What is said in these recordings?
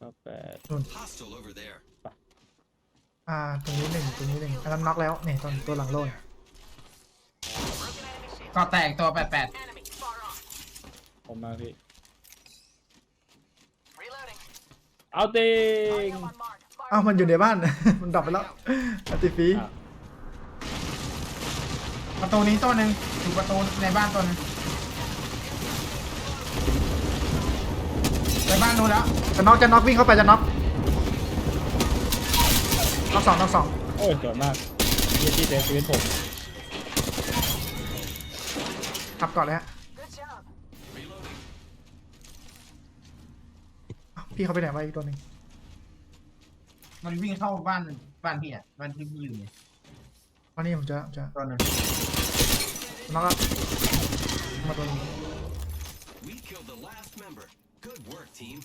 ก็แปด Hostile over there. อ่าตรงนี้หนึ่งตรงนี้หนึ่งอันนั้นน็อกแล้วเนี่ยตัวตัวหลังโลนก็แตกตัวแปดแปดผมมาพี่เอาติงอ้าวมันอยู่ในบ้าน มันดับไปแล้วอันติฟรีอะประตูนี้ตัวหนึ่งอยู่ประตูในบ้านตัวหนึง บ้านนู้นแล้วจะน็อกจะน็อกวิ่งเข้าไปจะน็อกน็อกสองน็อกสองโอ้ยสวยมากยี่ที่เซฟชีวิตผมขับก่อนเลยฮะอ้าวพี่เขาไปไหนวะอีกตัวหนึ่งมันวิ่งเข้าบ้านบ้านพี่อะบ้านที่พี่อยู่เนี่ยวันนี้ผมจะจะตัวหนึงน็อกแล้วมาตัวนี้ We killed the last member. Good work, team.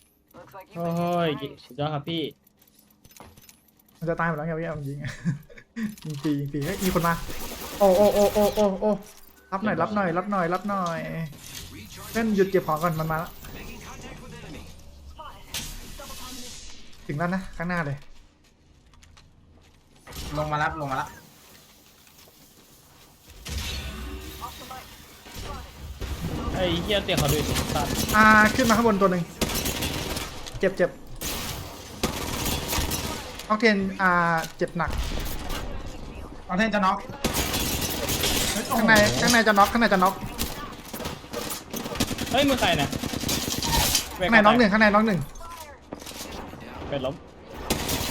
โอ้ยสุดยอดครับพี่ มันจะตายหมดแล้วไงพี่เอาจริงยิงฟรียิงฟรีเฮ้ยมีคนมา โอ้โอ้โอ้โอ้โอ้โอ้รับหน่อยรับหน่อย รับหน่อย รับหน่อยเล่นหยุดเก็บของก่อนมันมาแล้ว Making contact with enemy. ถึงแล้วนะ ข้างหน้าเลย ลงมารับลงมารับ ไอ้เหี้ยเตียงเขาดูดิสัตว์อ่าขึ้นมาข้างบนตัวหนึ่งเจ็บเจ็บออกเทนอ่าเจ็บหนักเอาเทนจะน็อกเฮ้ยโอ้โหข้างในข้างในจะน็อกข้างในจะน็อกเฮ้ยมือใครเนี่ยเวข้างในน็อกหนึ่งข้างในน็อกหนึ่งเป็นล้ม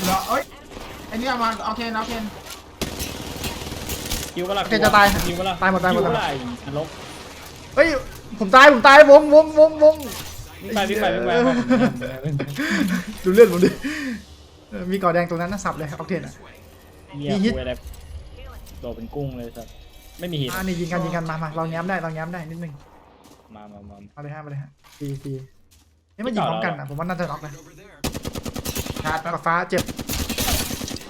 เหรอเอ้ยไอ้เนี่ยมาเอาเทนเอาเทนคิวเวลาโอเคจะตายคิวเวลาตายหมดตายหมดคิวตายหมดเวลาอีล้มเฮ้ย ผมตายผมตายวงวงวงวงวิ่งไปวิ่งไปวิ่งไปดูเลือดผมดิเออมีก่อแดงตรงนั้นนะสับเลยออกเทนอะ เหี้ยมีฮิตคุยอะไรโดดเป็นกุ้งเลยสัตว์ไม่มีหินอ่านี่ยิงกันยิงกันมามาเราแง้มได้เราแง้มได้นิดนึงมามามาเอาเลยฮะมาเลยฮะฟรีฟรีนี่มันยิงพร้อมกันอะผมว่าน่าจะน็อกนะ Over there. ชาร์จแป๊บกับฟ้าเจ็บ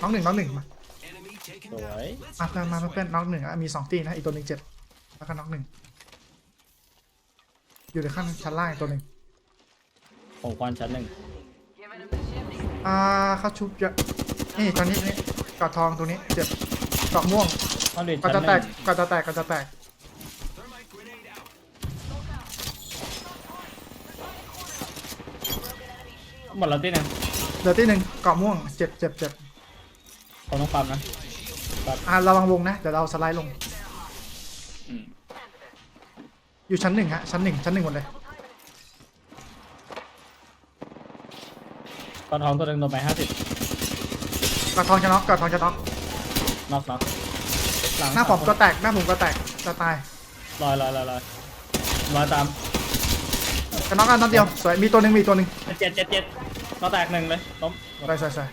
น้องหนึ่งน้องหนึ่งมา Enemy taken สว down. ยมาเพื่อนมาเพื่อนน้องหนึ่งอะมีสองตีนะอีกตัวหนึ่งเจ็บแล้วก็น้องหนึ่ง อยู่ในขั้นชั้นล่างอีกตัวหนึ่งผมควันชั้นหนึ่งอ่าเขาชุบเยอะนี่ตอนนี้นี่กอดทองตัวนี้เจ็บเกาะม่วงห้องเรียนก็ชั้นจะหแตนึ่กงก็จะแตกก็จะแตก Thermite grenade out. หมดแล้วที่หนึ่งเหลือตีหนึ่งเกาะม่วงเจ็บเจ็บเจ็บผมต้องปั๊มนะอ่าระวังวงนะเดี๋ยวเราสไลด์ลง อยู่ชั้นหนึ่งฮะชั้นหนึ่งชั้นหนึ่งหมดเลยตอนท้องตัวหนึ่งโดนไปห้าสิบกอดทองจะน็อกกอดทองจะน็อกน็อกน็อกลังหน้าผมก็แตกหน้าผมก็แตกจะตายลอยลอยลอยลอยลอยตามจะน็อกอันนัดเดียวสวยมีตัวหนึ่งมีตัวหนึ่งเจ็ดเจ็ดเจ็ดน็อกแตกหนึ่งเลยล้มใส่ใส่ใส่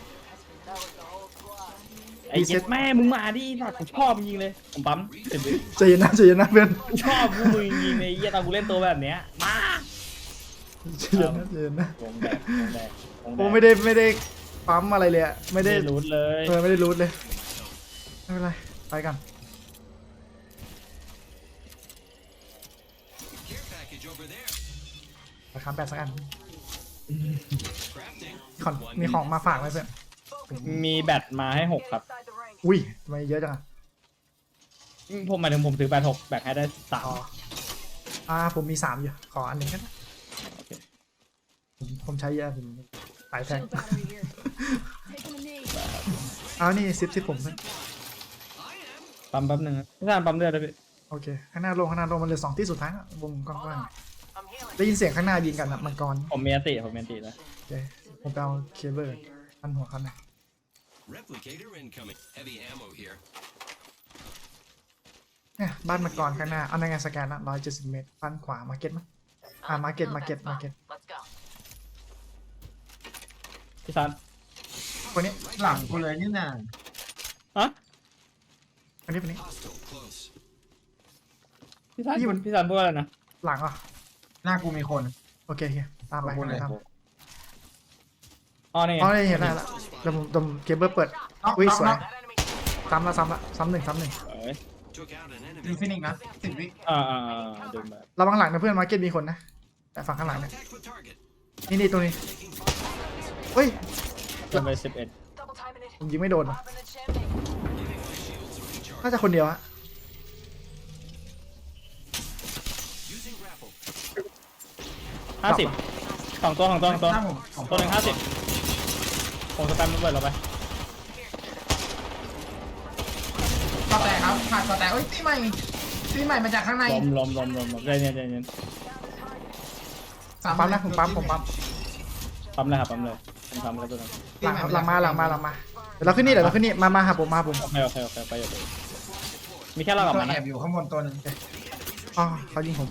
ไอ้เจ็ดแม่มึงมาดิสัตว์ผมชอบจริงๆเลย ผมปั๊มสิบวิใจเย็นนะใจเย็นนะเพื่อนกูชอบกูมึงจริงๆเลยไอ้เหี้ยตอนกูเล่นตัวแบบเนี้ย มาใจเย็นนะใจเย็นนะวงแดกวงแดกวงแดกโอ้ไม่ได้ไม่ได้ปั๊มอะไรเลยอะไม่ไม่ได้ได้รูทเลยเออไม่ได้รูทเลยไม่เป็นไรไปกัน Care package over there. ราคาแปดสักอัน Crafting. มีของมีของมาฝากไหมเพื่อนมีแบตมาให้หกครับ อุ้ยทำไมเยอะจังอะผมหมายถึงผมถือแบตหกแบตให้ได้สามอ๋ออ่าผมมีสามอยู่ ขออันหนึ่งก็ได้โอเคผมผมใช้เยอะผมสายแทง Shield battery here. Taking a knee. เอานี่ซิปซิปผมเพื่อนปั๊มแป๊บนึงนะพี่ทานปั๊มเลือดเลยพี่โอเค ข้างหน้าลงข้างหน้าลงมันเหลือสองที่สุดท้ายอะวงกว้างๆได้ยินเสียงข้างหน้ายิงกันอะมังกรผมมีอันติผมมีอันติแล้วโอเคผมไปเอาเคเบิลอันหัวเขาหน่อย Replicator incoming. Heavy ammo here. เนี่ยบ้านมังกรข้างหน้า เอาในไงสแกนละร้อยเจ็ดสิบเมตรด้านขวามาร์เก็ตมั้ยอ่ามาร์เก็ตมาร์เก็ตมาร์เก็ตพี่ทานคนนี้ หลังกูเลยนี่น่ะอะคนนี้คนนี้ Hostile close. พี่ทานนี่มัน พี่ทานพูดอะไรนะหลังอะหน้ากูมีคนโอเคโอเคตามไปขอบคุณเลยตามอ๋อนี่ไงอ๋อได้เห็นได้ละเดี๋ยวผมเดี๋ยวผมเคเบิลเปิดน็อกอุ้ยน็อกสวยน็อกซ้ำละซ้ำละซ้ำหนึ่งซ้ำหนึ่งเอ้ย Took out an อิน enemy. ฟินิกนะสิบวิอ่าอ่าอ่าดึงแบบระวังหลังนะเพื่อนมาร์เก็ตมีคนนะแต่ฝั่งข้างหลังเนี่ย Contact with target. นี่นี่ตรงนี้เฮ้ยจนไปสิบเอ็ดผมยิงไม่โดนว่ะน่าจะคนเดียวฮะ Using grapple. ห้าสิบสองตัวสองตัวสองตัวถ้าผมผมตัวหนึ่งห้าสิบ ผมสแปมระเบิดเราไปก็แตกครับขาดก็แตกเอ้ยตีใหม่ตีใหม่มาจากข้างในล้มล้มล้มล้มล้มใจเย็นใจเย็นสามปั๊มนะผมปั๊มผมปั๊มปั๊มเลยครับปั๊มเลยผมทำแล้วตัวนึงหลังครับหลังมาหลังมาหลังมาเดี๋ยวเราขึ้นนี่เดี๋ยวเราขึ้นนี่มามาหาผมมาหาผมโอเคโอเคโอเคไปอยู่มีแค่เรากับตัวมันแอนะบอยู่ข้างบนตัวหนึงอ๋อเขายิงผม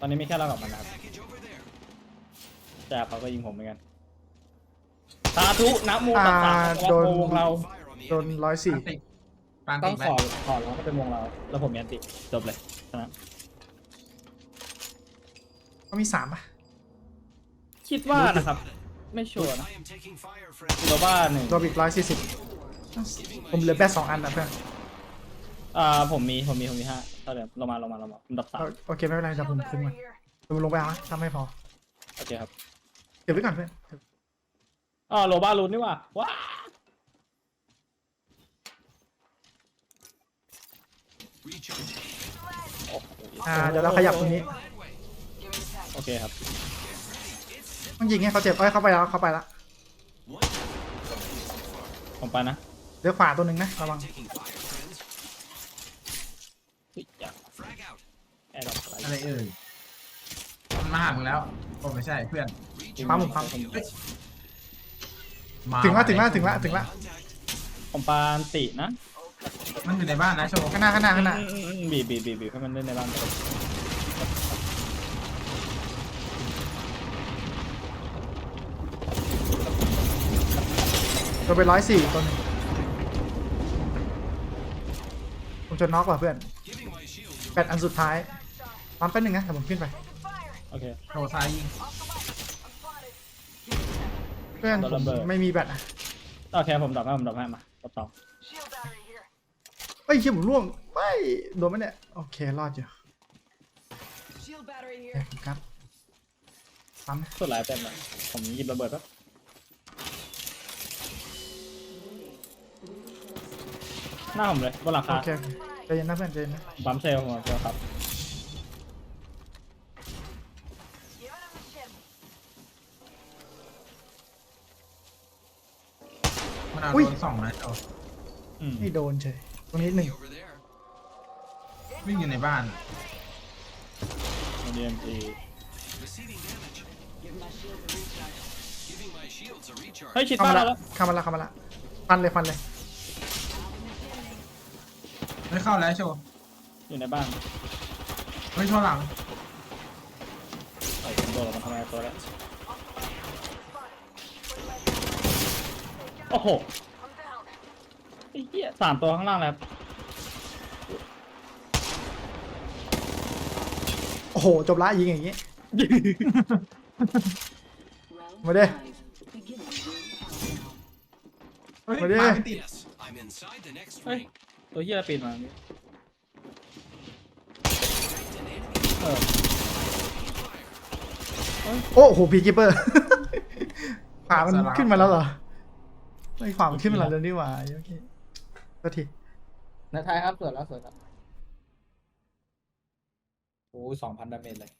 ตอนนี้มีแค่เรากับมันนะครับ Package over there. แต่เขาก็ยิงผมเหมือนกัน สาธุนะโมอ่าตัสสะโดนวงเรา Fire on the โดน enemy. ร้อยสี่ปานติปานต้ติองไหมขอขอร้องให้เป็นวงเรา แล้วผมยันติจบเลยชนะเขามีสามป่ะ คิดว่านะครับ ไม่ชัวร์นะ I am taking fire, friend. โรบ้าหนึ่งโดนอีกร้อยสี่สิบผมเหลือแบตสองอันนะเพื่อนอ่าผมมีผมมีผมมีห้าเท่าเดิมเรามาเรามาเรามาผมดับสามเอาโอเคไม่เป็นไรเดี๋ยวผมคุมมันผมลงไปเอานะถ้าไม่พอ โอเคครับ เก็บไว้ก่อนเพื่อน อ๋อโรบ้ารุนนี่หว่าว้า Recharge. โอ้โหอ่าเดี๋ยวเราขยับตรงนี้ โอเคครับ ต้องยิงให้เขาเจ็บเอ้ยเขาไปแล้วเขาไปแล้ว One ผมไปนะเดี๋ยวขวาตัวหนึ่งนะระวัง taking fire, friends. เฮ้ยอย่า Frag out. แอร์ดรอปอะไรอะไรเอ่ยมันมาหามึงแล้วโอ้ไม่ใช่เพื่อน ปั๊มผมปั๊มมา ถึงละถึงละถึงละถึงละ Contact. ผมปาอันตินะมันอยู่ในบ้านนะโชว์ข้างหน้าข้างหน้าข้างหน้าอืมอืมอืมบีบบีบบีบบีบให้มันเล่นในบ้านไปโดนไปร้อยสี่ตัวหนึงผมจะน็อกว่ะเพื่อน Giving my shields a แปดอันสุดท้ายปั๊มแป๊บนึงนะแต่ผมขึ้นไปโอเคโชว์ซ้ายยิง เพื่อนโดนผระมเบิดไม่มีแบตอะโอเคผมดับให้ผมดับให้มาดับสองเอ้ยเชี่ยผมร่วงไม่โดนไหมเนี่ยโอเครอดอยู่ Shield battery โอ here. เคครับปั๊มนะสุดหลายเต็มเลยผมหยิบระเบิดแป๊บหน้าผมเลยบนหลังคาโอเคโอเคใจเย็นนะเพื่อนใจเย็นนะปั๊มเซลล์ผมเซลล์ครับ มันเอาโดนสองนะโชว์อืมไม่โดนเฉยตรงนี้หนึ่ง over there. วิ่งอยู่ในบ้านดีเอ็มจี Receiving damage. Giving my shields a recharge. เฮ้ยชิดเข้าบ้านมาเราละแล้วเข้ามาละเข้ามาละฟันเลยฟันเลย ไม่เข้าแล้วโชว์อยู่ในบ้านเฮ้ยโชว์หลังไอ้ผมโดนเรามาทำไมตัวแล้ว โอ้โหไอ้เหี้ยสามตัวข้างล่างแล้วโอ้โห จบละยิงอย่างงี้ Round Mà đi. five. Beginning ring countdown. เฮ้ยมาดิมาไม่ติด Yes, I'm inside the next Hey. ring. ตัวเหี้ยปีนมาเนี่ยเออโอ้โห พีกิปเปอร์ขวามันขึ้นมาแล้วเหรอ ไม่ขวามันขึ้นมาแล้วเดี๋ยวนี่หว่าโอเคก็ทีในไทยครับสวยแล้วสวยแล้วโอ้สองพันดาเมจเลย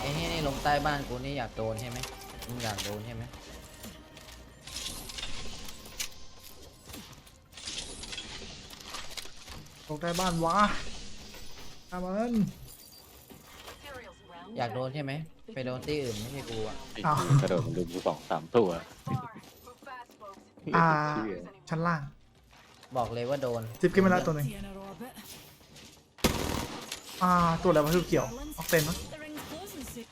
ไอ้นี่นี่ลงใต้บ้านกูนี่อยากโดนใช่ไหมมึงอยากโดนใช่ไหมตกใต้บ้านวะตามมัน อยากโดนใช่ไหมไปโดนที่อื่นไม่ใช่กูอะอ้าว กระโดดมันดึงกูสองสามตัวอ่าเชี่ยชั้นล่างบอกเลยว่าโดนจิบขึ้นมาแล้วตัวหนึ่ง The inner orbit. อ่า ตัวอะไรวะทุกเขียว ออกเซนมั้ง The ring's closing soon.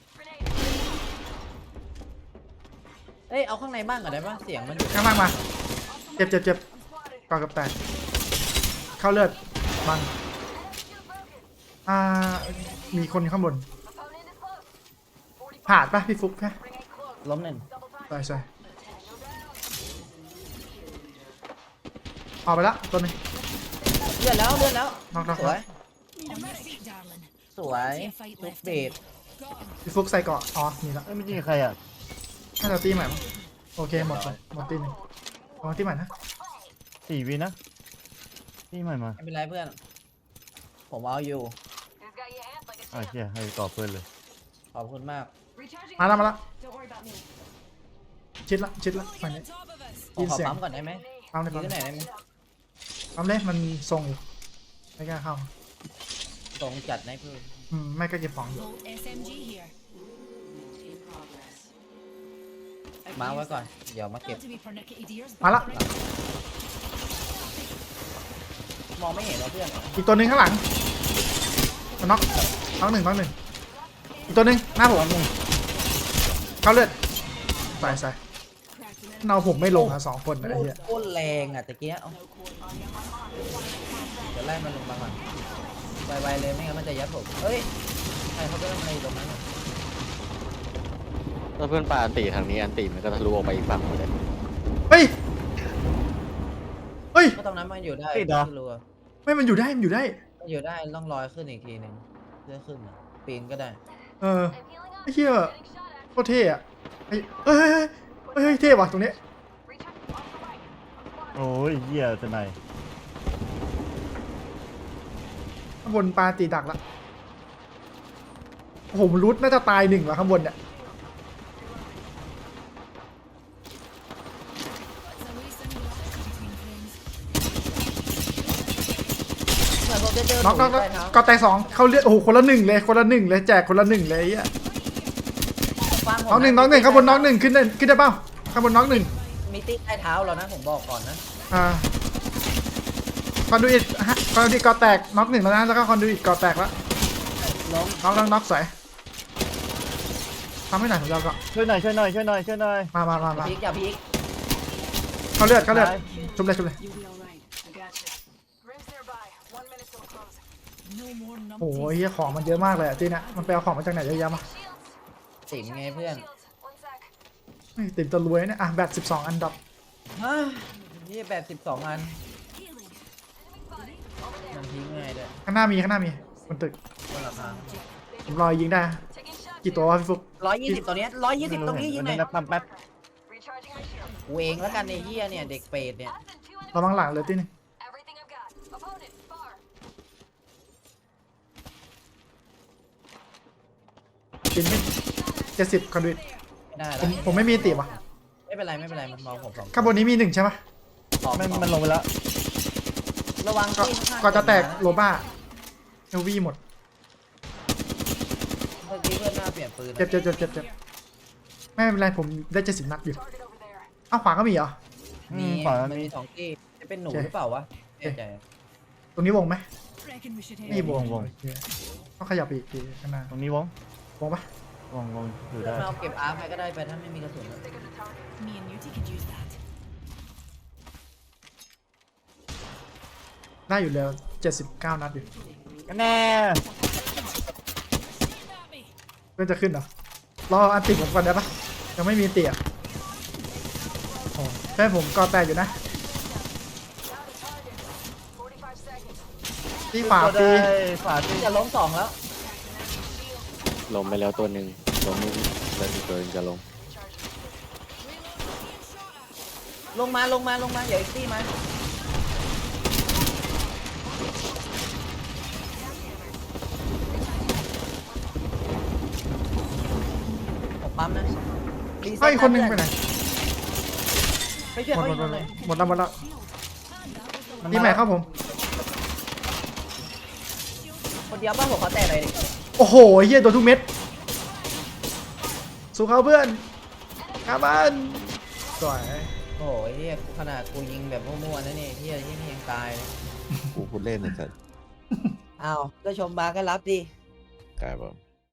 เอ้ยเอาข้างในบ้านก่อนได้ปะเสียงมันอยู่ข้างล่างมา เจ็บเจ็บเจ็บก่อนกับแตกเข้าเลือดบัง อ่า มีคนข้างบน ผ่านปะพี่ฟุกแค่ล้มหนึ่งใช่ใช่ออกไปละตัวหนึงเลือดแล้วเลือดแล้วน็อกน็อกสวย Need a medic, darling. สวย Plenty of fight ลูก left เบ in ด you. พี่ฟุกใส่เกาะอ๋อมีละเอ้ยไม่จริงใครอะน่าจะตีใหม่มั้งโอเคหมดเลยหมดตีหนึ่งลองตีใหม่นะสี่วินะนี่ใหม่มาไม่เป็นไรเพื่อน ผมเอาอยู่อะเชี่ยให้ต่อเพื่อนเลยขอบคุณมาก Recharging มาแล้วมาแล้ว Don't worry about me. ชิดละชิดละฝั่งนี้ top of us. ขอยินขอเสียงปั๊มก่อนได้ไหมปั๊มเลยยืปั๊มนเลไหนยได้ไหมปั๊มเลยมันทรงอยู่ไม่กล้าเข้าตรงจัดนะเพื่อนอืมไม่กล้าเก็บของอยู่ Bolt SMG here. มาร์คไว้ก่อน เดี๋ยวมาเก็บ Not to be pernickety dears, but มาละมองไม่เห็นแล้วเพื่อน อีกตัวหนึ่งข้างหลังมันน็อกน็อกหนึ่งน็อกหนึ่งอีกตัวหนึ่งหน้าผม เข้าเลือดใส่ใส่เนาผมไม่ลงอะสองคนนะไอ้เหี้ยโคตรแรงอะตะเกียเอาเดี๋ยวไล่มันลงมาก่อนไวๆเลยไม่งั้นมันจะยัดผมเฮ้ยใครเขาไปทำอะไรอยู่ตรงนั้นอะถ้าเพื่อนปาอันตีทางนี้อันตีมันก็ทะลุออกไปอีกฝั่งเลยเฮ้ยเฮ้ย ก็ตรงนั้นมันอยู่ได้ติดเหรอ ไม่รู้อะไม่มันอยู่ได้มันอยู่ได้ มันอยู่ได้ต้องลอยขึ้นอีกทีหนึ่งเพื่อขึ้นอะปีนก็ได้ เออไอ้เหี้ยโค ตรเท่อะเฮ้ยเฮ้ยเฮ้ยเฮ้ยเฮ้ยเท่ว่ะตรงนี้โอ้ยเหี้ยจะไหนข้างบนปลาตีดักละโอ้โหมันรุดน่าจะตายหนึ่งว่ะข้างบนเนี่ย it's a wee similarity between friends. เหมือนผมจะเจอหน็อกน็นูอกน็อกใต้เท้าก็แตกสองเข้าเลือดโอ้โหคนละหนึ่งเลยคนละหนึ่งเลยแจกคนละหนึ่งเลยไอ้เหี้ยฟังผมน้องหนึ่งน้องหนึ่งข้างบนน้องหนึ่งขึ้นได้ขึ้นได้เปล่าข้างบนน้องหนึ่งมีติ๊กใต้เท้าเรานะผมบอกก่อนนะอ่าคอนดูอิตฮะคอนดูอิตก่อแตกน็อกหนึ่งแล้วนะแล้วก็คอนดูอิตก่อแตกแล้วล้มน็อกน็อกน็อกสวยทำให้หน่อยของเราก็ช่วยหน่อยช่วยหน่อยช่วยหน่อยช่วยหน่อยมามามามาพีกอย่าพีกเข้าเลือดเข้าเลือดตายชุบเลยชุบเลย You'll be alright. I got you. Rings nearby. One minute till close. No more โอ้โห numpties. เหี้ยของมันเยอะมากเลยอะจีเนี่ยมันไปเอาของมาจากไหนเยอะแยะมา ติ๋มไงเพื่อน Shields. One sec. เฮ้ยติดจะรวยเนี่ยอะแบตสิบสองอันดับฮะนี่แบบสิบสองอัน Healing. มันทิ้งไงด้วยข้างหน้ามีข้างหน้ามีบนตึกบนหลังคาผมรอยิงได้ Taking shots. กี่ตัววะพี่ฟุกร้อยยี่สิบตัวเนี้ยร้อยยี่สิบตรงนี้ยิงวันไหนนี้นะปั๊มแป๊บ Recharging my shield. กูเองแล้วกันไอ้เหี้ยเนี่ยเด็กเปรตเนี่ย Less than two enemies. ระวังหลังเลยตีหนึง Everything I've got. Opponent far. กินไม่ เจ็ดสิบคอนดูอิตไม่ได้ผแล้วมผมไม่มีติว่ะไม่เป็นไรไม่เป็นไรมันมองผมสองข้างบนนี้มีหนึ่งใช่ปะสองมันสองมันลงไปแล้ว ระวังก็ที่ข้างๆก็จะแตกนโลบ้าเอลวีหมดเมื่อกี้เพื่อนหน้าเปลี่ยนปืนเจ็บเจ็บเจ็บเจ็บเจ็บไม่เป็นไรผมได้เจ็ดสิบนัดอยู่ Target over there. อ้าวขวาก็มีเหรอ มีอืมขวามันมี มีสองที่จะเป็นหนูโอเค หรือเปล่าวะไม่แน่ใจตรงนี้วงไหม Reckon we should นี่ head. วงวง โอเคต้องขยับไปอีกทีข้างหน้าตรงนี้วงวงปะ วงวงอยู่เพื่อได้นเอาเก็บอาร์มไปก็ได้ไปถ้าไม่มีกระสุน Me and Newty could use that. ได้อยู่แล้วเจ็ดสิบเก้านัดอยู่แน่ At me. เพื่อนจะขึ้นเหรอ รออันติผมก่อนได้ปะยังไม่มีเตี่ยโอ้แค่ผมกอแตกอยู่นะ45 seconds. ที่ฝาก็ปีได้ฝาตีจะล้มสองแล้ว ลมไปแล้วตัวหนึ่งลมนึงแล้วอีกตัวหนึงจะลงลงมาลงมาลงมาอย่าอีกตี้มาผมปั๊มนะรีเซ็ตเฮ้ยคนหนึงไปไหนไปช่วยหมดเขาหมอีดกหมดเลยหมดแล้วหมดแล้วมันนี่ใหม่ครับผมคนเดียวป้าหัวเขาแตกเลยดิ โอ้โหเฮียโดนทุกเม็ดสู้เขาเพื่อนกลับบ้านสวยโอ้ยเฮียขนาดกูยิงแบบมั่วๆนะเนี่ยเฮียยิ่งยังตายเลยกูพูดเล่นนะสัตว์อ้าวก็ชมมาก็รับดิกลายแบบ